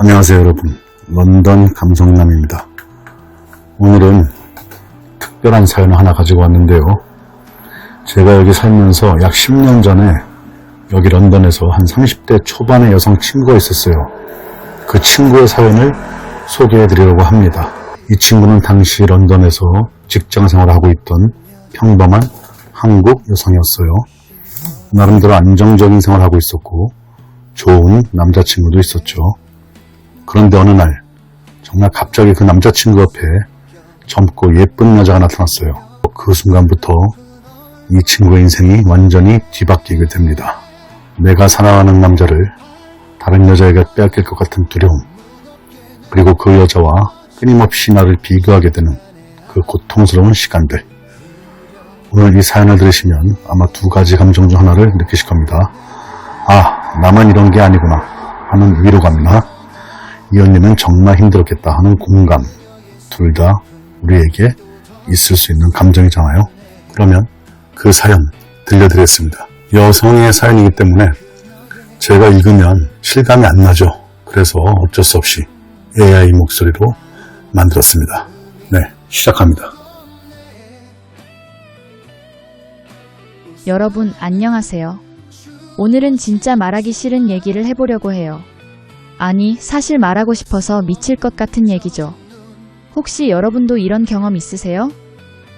안녕하세요 여러분. 런던 감성남입니다. 오늘은 특별한 사연을 하나 가지고 왔는데요. 제가 여기 살면서 약 10년 전에 여기 런던에서 한 30대 초반의 여성 친구가 있었어요. 그 친구의 사연을 소개해 드리려고 합니다. 이 친구는 당시 런던에서 직장 생활을 하고 있던 평범한 한국 여성이었어요. 나름대로 안정적인 생활을 하고 있었고 좋은 남자친구도 있었죠 그런데 어느 날 정말 갑자기 그 남자친구 옆에 젊고 예쁜 여자가 나타났어요. 그 순간부터 이 친구의 인생이 완전히 뒤바뀌게 됩니다. 내가 사랑하는 남자를 다른 여자에게 빼앗길 것 같은 두려움 그리고 그 여자와 끊임없이 나를 비교하게 되는 그 고통스러운 시간들 오늘 이 사연을 들으시면 아마 두 가지 감정 중 하나를 느끼실 겁니다. 아 나만 이런 게 아니구나 하는 위로감이나 이 언니는 정말 힘들었겠다 하는 공감 둘 다 우리에게 있을 수 있는 감정이잖아요. 그러면 그 사연 들려드렸습니다. 여성의 사연이기 때문에 제가 읽으면 실감이 안 나죠. 그래서 어쩔 수 없이 AI 목소리로 만들었습니다. 네, 시작합니다. 여러분, 안녕하세요. 오늘은 진짜 말하기 싫은 얘기를 해보려고 해요. 아니, 사실 말하고 싶어서 미칠 것 같은 얘기죠. 혹시 여러분도 이런 경험 있으세요?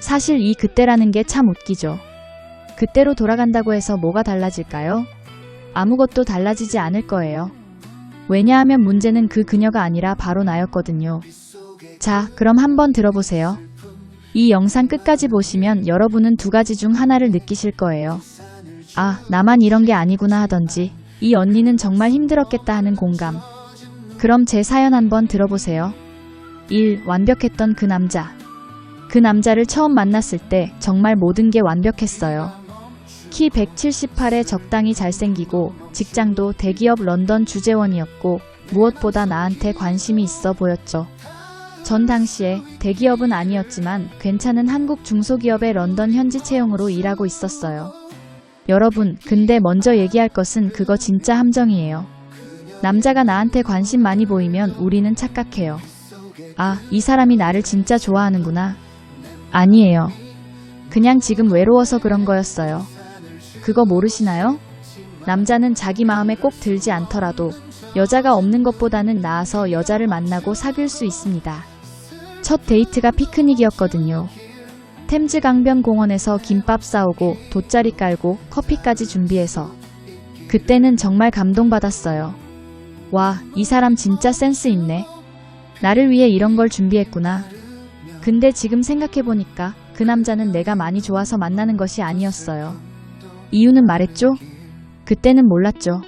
사실 이 그때라는 게 참 웃기죠. 그때로 돌아간다고 해서 뭐가 달라질까요? 아무것도 달라지지 않을 거예요. 왜냐하면 문제는 그 그녀가 아니라 바로 나였거든요. 자, 그럼 한번 들어보세요. 이 영상 끝까지 보시면 여러분은 두 가지 중 하나를 느끼실 거예요. 아, 나만 이런 게 아니구나 하던지, 이 언니는 정말 힘들었겠다 하는 공감. 그럼 제 사연 한번 들어보세요. 1. 완벽했던 그 남자. 그 남자를 처음 만났을 때 정말 모든 게 완벽했어요. 키 178에 적당히 잘생기고 직장도 대기업 런던 주재원이었고 무엇보다 나한테 관심이 있어 보였죠. 전 당시에 대기업은 아니었지만 괜찮은 한국 중소기업의 런던 현지 채용으로 일하고 있었어요. 여러분, 근데 먼저 얘기할 것은 그거 진짜 함정이에요. 남자가 나한테 관심 많이 보이면 우리는 착각해요. 아, 이 사람이 나를 진짜 좋아하는구나. 아니에요. 그냥 지금 외로워서 그런 거였어요. 그거 모르시나요? 남자는 자기 마음에 꼭 들지 않더라도 여자가 없는 것보다는 나아서 여자를 만나고 사귈 수 있습니다. 첫 데이트가 피크닉이었거든요. 템즈 강변 공원에서 김밥 싸오고 돗자리 깔고 커피까지 준비해서 그때는 정말 감동받았어요. 와, 이 사람 진짜 센스 있네. 나를 위해 이런 걸 준비했구나. 근데 지금 생각해보니까 그 남자는 내가 많이 좋아서 만나는 것이 아니었어요. 이유는 말했죠? 그때는 몰랐죠.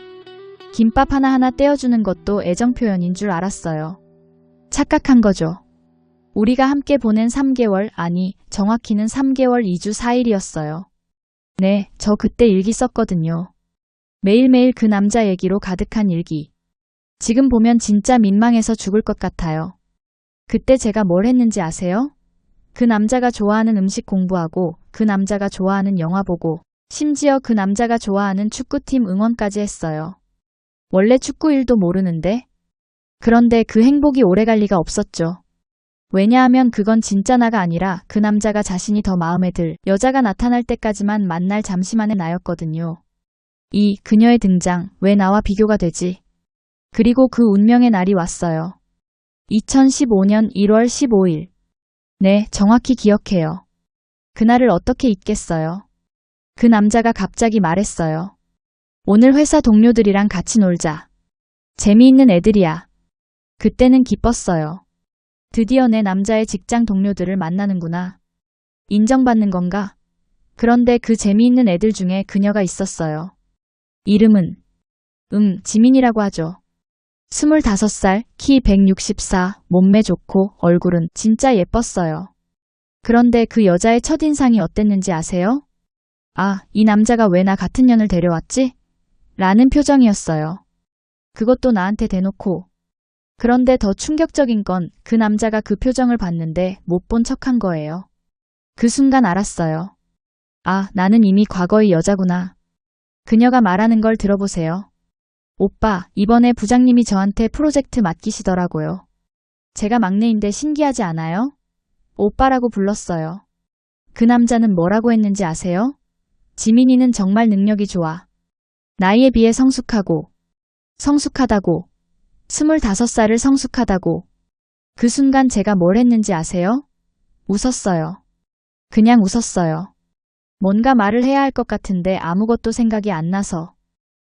김밥 하나하나 떼어주는 것도 애정 표현인 줄 알았어요. 착각한 거죠. 우리가 함께 보낸 3개월, 아니, 정확히는 3개월 2주 4일이었어요. 네, 저 그때 일기 썼거든요. 매일매일 그 남자 얘기로 가득한 일기. 지금 보면 진짜 민망해서 죽을 것 같아요. 그때 제가 뭘 했는지 아세요? 그 남자가 좋아하는 음식 공부하고, 그 남자가 좋아하는 영화 보고, 심지어 그 남자가 좋아하는 축구팀 응원까지 했어요. 원래 축구 일도 모르는데? 그런데 그 행복이 오래 갈 리가 없었죠. 왜냐하면 그건 진짜 나가 아니라 그 남자가 자신이 더 마음에 들 여자가 나타날 때까지만 만날 잠시만의 나였거든요. 이 그녀의 등장 왜 나와 비교가 되지? 그리고 그 운명의 날이 왔어요. 2015년 1월 15일. 네, 정확히 기억해요. 그날을 어떻게 잊겠어요? 그 남자가 갑자기 말했어요. 오늘 회사 동료들이랑 같이 놀자. 재미있는 애들이야. 그때는 기뻤어요. 드디어 내 남자의 직장 동료들을 만나는구나. 인정받는 건가? 그런데 그 재미있는 애들 중에 그녀가 있었어요. 이름은, 음, 지민이라고 하죠. 25살, 키 164, 몸매 좋고 얼굴은 진짜 예뻤어요. 그런데 그 여자의 첫인상이 어땠는지 아세요? 아, 이 남자가 왜 나 같은 년을 데려왔지? 라는 표정이었어요. 그것도 나한테 대놓고. 그런데 더 충격적인 건 그 남자가 그 표정을 봤는데 못 본 척한 거예요. 그 순간 알았어요. 아, 나는 이미 과거의 여자구나. 그녀가 말하는 걸 들어보세요. 오빠, 이번에 부장님이 저한테 프로젝트 맡기시더라고요. 제가 막내인데 신기하지 않아요? 오빠라고 불렀어요. 그 남자는 뭐라고 했는지 아세요? 지민이는 정말 능력이 좋아. 나이에 비해 성숙하고, 성숙하다고, 25살을 성숙하다고. 그 순간 제가 뭘 했는지 아세요? 웃었어요. 그냥 웃었어요. 뭔가 말을 해야 할 것 같은데 아무것도 생각이 안 나서.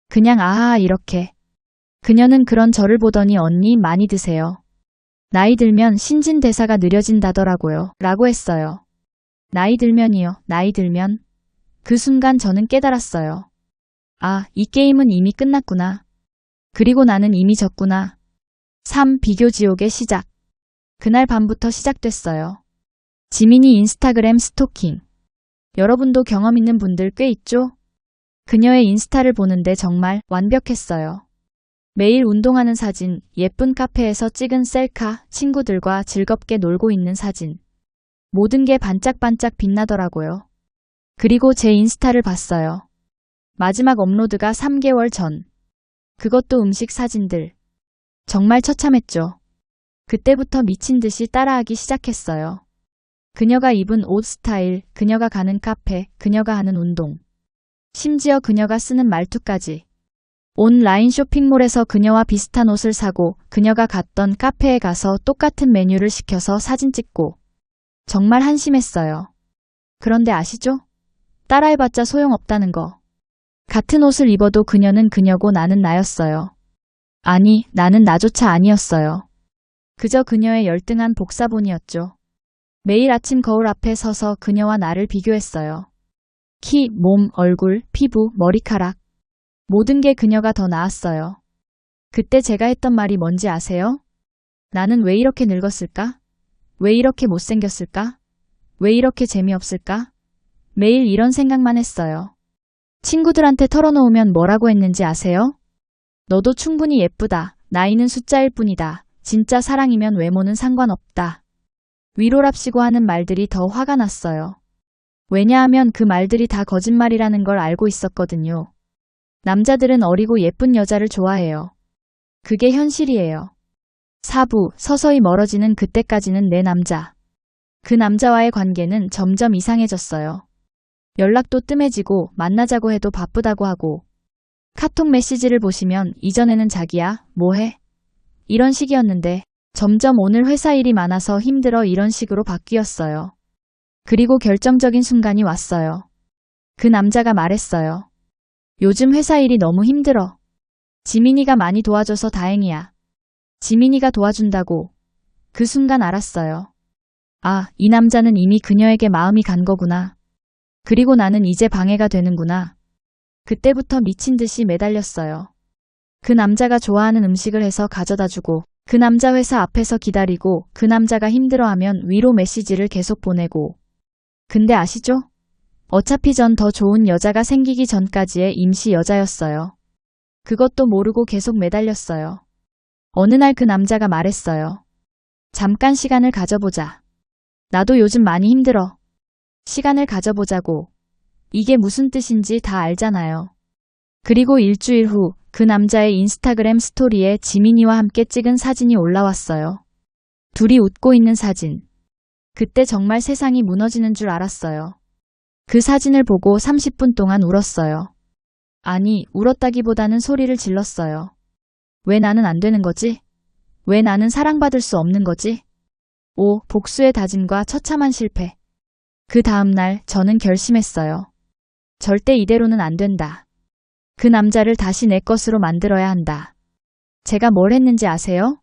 그냥 아하 이렇게. 그녀는 그런 저를 보더니 언니 많이 드세요. 나이 들면 신진 대사가 느려진다더라고요. 라고 했어요. 나이 들면이요. 나이 들면. 그 순간 저는 깨달았어요. 아, 이 게임은 이미 끝났구나. 그리고 나는 이미 졌구나. 3. 비교 지옥의 시작. 그날 밤부터 시작됐어요. 지민이 인스타그램 스토킹. 여러분도 경험 있는 분들 꽤 있죠? 그녀의 인스타를 보는데 정말 완벽했어요. 매일 운동하는 사진, 예쁜 카페에서 찍은 셀카, 친구들과 즐겁게 놀고 있는 사진. 모든 게 반짝반짝 빛나더라고요. 그리고 제 인스타를 봤어요. 마지막 업로드가 3개월 전. 그것도 음식 사진들. 정말 처참했죠. 그때부터 미친 듯이 따라하기 시작했어요. 그녀가 입은 옷 스타일, 그녀가 가는 카페, 그녀가 하는 운동. 심지어 그녀가 쓰는 말투까지. 온라인 쇼핑몰에서 그녀와 비슷한 옷을 사고 그녀가 갔던 카페에 가서 똑같은 메뉴를 시켜서 사진 찍고. 정말 한심했어요. 그런데 아시죠? 따라해봤자 소용없다는 거. 같은 옷을 입어도 그녀는 그녀고 나는 나였어요. 아니, 나는 나조차 아니었어요. 그저 그녀의 열등한 복사본이었죠. 매일 아침 거울 앞에 서서 그녀와 나를 비교했어요. 키, 몸, 얼굴, 피부, 머리카락. 모든 게 그녀가 더 나았어요. 그때 제가 했던 말이 뭔지 아세요? 나는 왜 이렇게 늙었을까? 왜 이렇게 못생겼을까? 왜 이렇게 재미없을까? 매일 이런 생각만 했어요. 친구들한테 털어놓으면 뭐라고 했는지 아세요? 너도 충분히 예쁘다. 나이는 숫자일 뿐이다. 진짜 사랑이면 외모는 상관없다. 위로랍시고 하는 말들이 더 화가 났어요. 왜냐하면 그 말들이 다 거짓말이라는 걸 알고 있었거든요. 남자들은 어리고 예쁜 여자를 좋아해요. 그게 현실이에요. 사부, 서서히 멀어지는 그때까지는 내 남자. 그 남자와의 관계는 점점 이상해졌어요. 연락도 뜸해지고 만나자고 해도 바쁘다고 하고 카톡 메시지를 보시면 이전에는 자기야, 뭐해? 이런 식이었는데 점점 오늘 회사 일이 많아서 힘들어 이런 식으로 바뀌었어요. 그리고 결정적인 순간이 왔어요. 그 남자가 말했어요. 요즘 회사 일이 너무 힘들어. 지민이가 많이 도와줘서 다행이야. 지민이가 도와준다고. 그 순간 알았어요. 아, 이 남자는 이미 그녀에게 마음이 간 거구나. 그리고 나는 이제 방해가 되는구나. 그때부터 미친 듯이 매달렸어요. 그 남자가 좋아하는 음식을 해서 가져다 주고, 그 남자 회사 앞에서 기다리고, 그 남자가 힘들어하면 위로 메시지를 계속 보내고. 근데 아시죠? 어차피 전 더 좋은 여자가 생기기 전까지의 임시 여자였어요. 그것도 모르고 계속 매달렸어요. 어느 날 그 남자가 말했어요. 잠깐 시간을 가져보자. 나도 요즘 많이 힘들어. 시간을 가져보자고. 이게 무슨 뜻인지 다 알잖아요. 그리고 일주일 후 그 남자의 인스타그램 스토리에 지민이와 함께 찍은 사진이 올라왔어요. 둘이 웃고 있는 사진. 그때 정말 세상이 무너지는 줄 알았어요. 그 사진을 보고 30분 동안 울었어요. 아니, 울었다기보다는 소리를 질렀어요. 왜 나는 안 되는 거지? 왜 나는 사랑받을 수 없는 거지? 오, 복수의 다짐과 처참한 실패. 그 다음날 저는 결심했어요. 절대 이대로는 안 된다. 그 남자를 다시 내 것으로 만들어야 한다. 제가 뭘 했는지 아세요?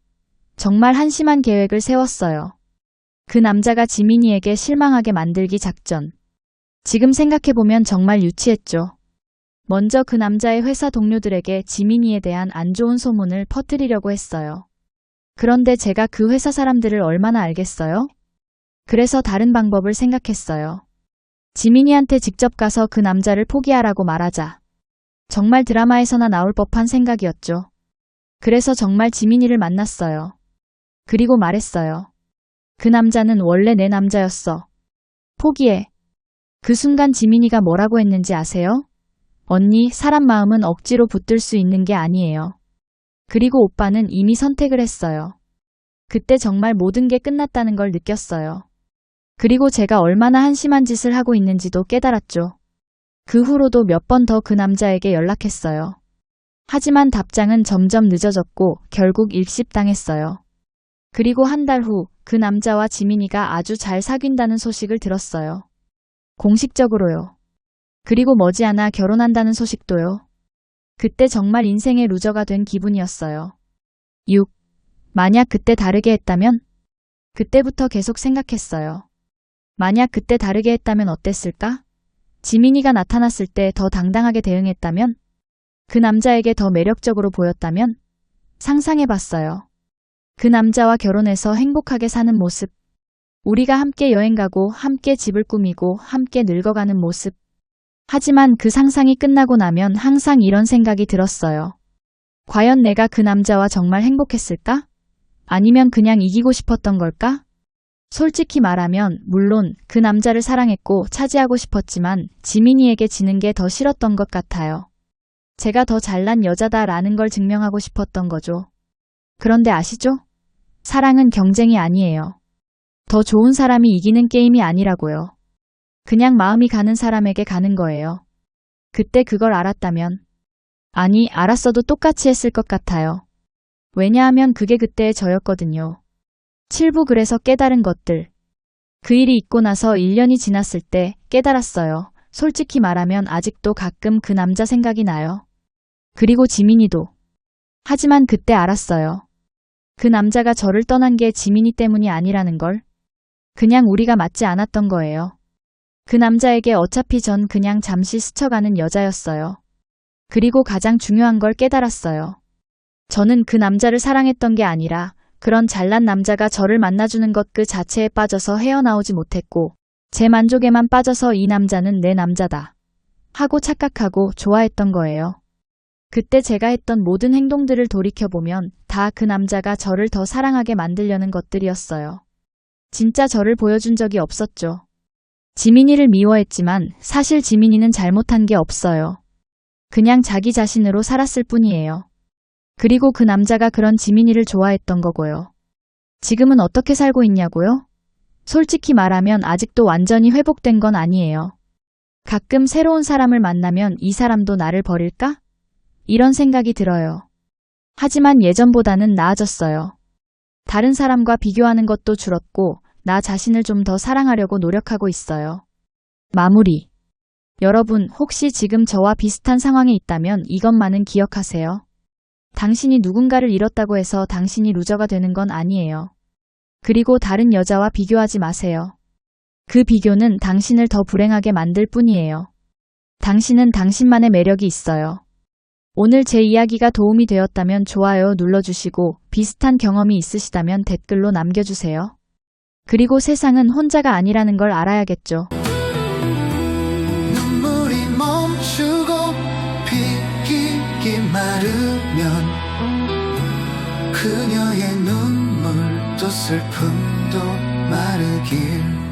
정말 한심한 계획을 세웠어요. 그 남자가 지민이에게 실망하게 만들기 작전. 지금 생각해보면 정말 유치했죠. 먼저 그 남자의 회사 동료들에게 지민이에 대한 안 좋은 소문을 퍼뜨리려고 했어요. 그런데 제가 그 회사 사람들을 얼마나 알겠어요? 그래서 다른 방법을 생각했어요. 지민이한테 직접 가서 그 남자를 포기하라고 말하자. 정말 드라마에서나 나올 법한 생각이었죠. 그래서 정말 지민이를 만났어요. 그리고 말했어요. 그 남자는 원래 내 남자였어. 포기해. 그 순간 지민이가 뭐라고 했는지 아세요? 언니, 사람 마음은 억지로 붙들 수 있는 게 아니에요. 그리고 오빠는 이미 선택을 했어요. 그때 정말 모든 게 끝났다는 걸 느꼈어요. 그리고 제가 얼마나 한심한 짓을 하고 있는지도 깨달았죠. 그 후로도 몇 번 더 그 남자에게 연락했어요. 하지만 답장은 점점 늦어졌고 결국 일십당했어요. 그리고 한 달 후 그 남자와 지민이가 아주 잘 사귄다는 소식을 들었어요. 공식적으로요. 그리고 머지않아 결혼한다는 소식도요. 그때 정말 인생의 루저가 된 기분이었어요. 6. 만약 그때 다르게 했다면? 그때부터 계속 생각했어요. 만약 그때 다르게 했다면 어땠을까? 지민이가 나타났을 때 더 당당하게 대응했다면? 그 남자에게 더 매력적으로 보였다면? 상상해봤어요. 그 남자와 결혼해서 행복하게 사는 모습. 우리가 함께 여행 가고, 함께 집을 꾸미고, 함께 늙어가는 모습. 하지만 그 상상이 끝나고 나면 항상 이런 생각이 들었어요. 과연 내가 그 남자와 정말 행복했을까? 아니면 그냥 이기고 싶었던 걸까? 솔직히 말하면, 물론 그 남자를 사랑했고 차지하고 싶었지만 지민이에게 지는 게 더 싫었던 것 같아요. 제가 더 잘난 여자다라는 걸 증명하고 싶었던 거죠. 그런데 아시죠? 사랑은 경쟁이 아니에요. 더 좋은 사람이 이기는 게임이 아니라고요. 그냥 마음이 가는 사람에게 가는 거예요. 그때 그걸 알았다면. 아니, 알았어도 똑같이 했을 것 같아요. 왜냐하면 그게 그때의 저였거든요. 7부 그래서 깨달은 것들. 그 일이 있고 나서 1년이 지났을 때 깨달았어요. 솔직히 말하면 아직도 가끔 그 남자 생각이 나요. 그리고 지민이도. 하지만 그때 알았어요. 그 남자가 저를 떠난 게 지민이 때문이 아니라는 걸. 그냥 우리가 맞지 않았던 거예요. 그 남자에게 어차피 전 그냥 잠시 스쳐가는 여자였어요. 그리고 가장 중요한 걸 깨달았어요. 저는 그 남자를 사랑했던 게 아니라 그런 잘난 남자가 저를 만나주는 것 그 자체에 빠져서 헤어나오지 못했고 제 만족에만 빠져서 이 남자는 내 남자다. 하고 착각하고 좋아했던 거예요. 그때 제가 했던 모든 행동들을 돌이켜보면 다 그 남자가 저를 더 사랑하게 만들려는 것들이었어요. 진짜 저를 보여준 적이 없었죠. 지민이를 미워했지만 사실 지민이는 잘못한 게 없어요. 그냥 자기 자신으로 살았을 뿐이에요. 그리고 그 남자가 그런 지민이를 좋아했던 거고요. 지금은 어떻게 살고 있냐고요? 솔직히 말하면 아직도 완전히 회복된 건 아니에요. 가끔 새로운 사람을 만나면 이 사람도 나를 버릴까? 이런 생각이 들어요. 하지만 예전보다는 나아졌어요. 다른 사람과 비교하는 것도 줄었고, 나 자신을 좀 더 사랑하려고 노력하고 있어요. 마무리. 여러분, 혹시 지금 저와 비슷한 상황에 있다면 이것만은 기억하세요. 당신이 누군가를 잃었다고 해서 당신이 루저가 되는 건 아니에요. 그리고 다른 여자와 비교하지 마세요. 그 비교는 당신을 더 불행하게 만들 뿐이에요. 당신은 당신만의 매력이 있어요. 오늘 제 이야기가 도움이 되었다면 좋아요 눌러주시고 비슷한 경험이 있으시다면 댓글로 남겨주세요. 그리고 세상은 혼자가 아니라는 걸 알아야겠죠. 피기 마르면 그녀의 눈물도 슬픔도 마르길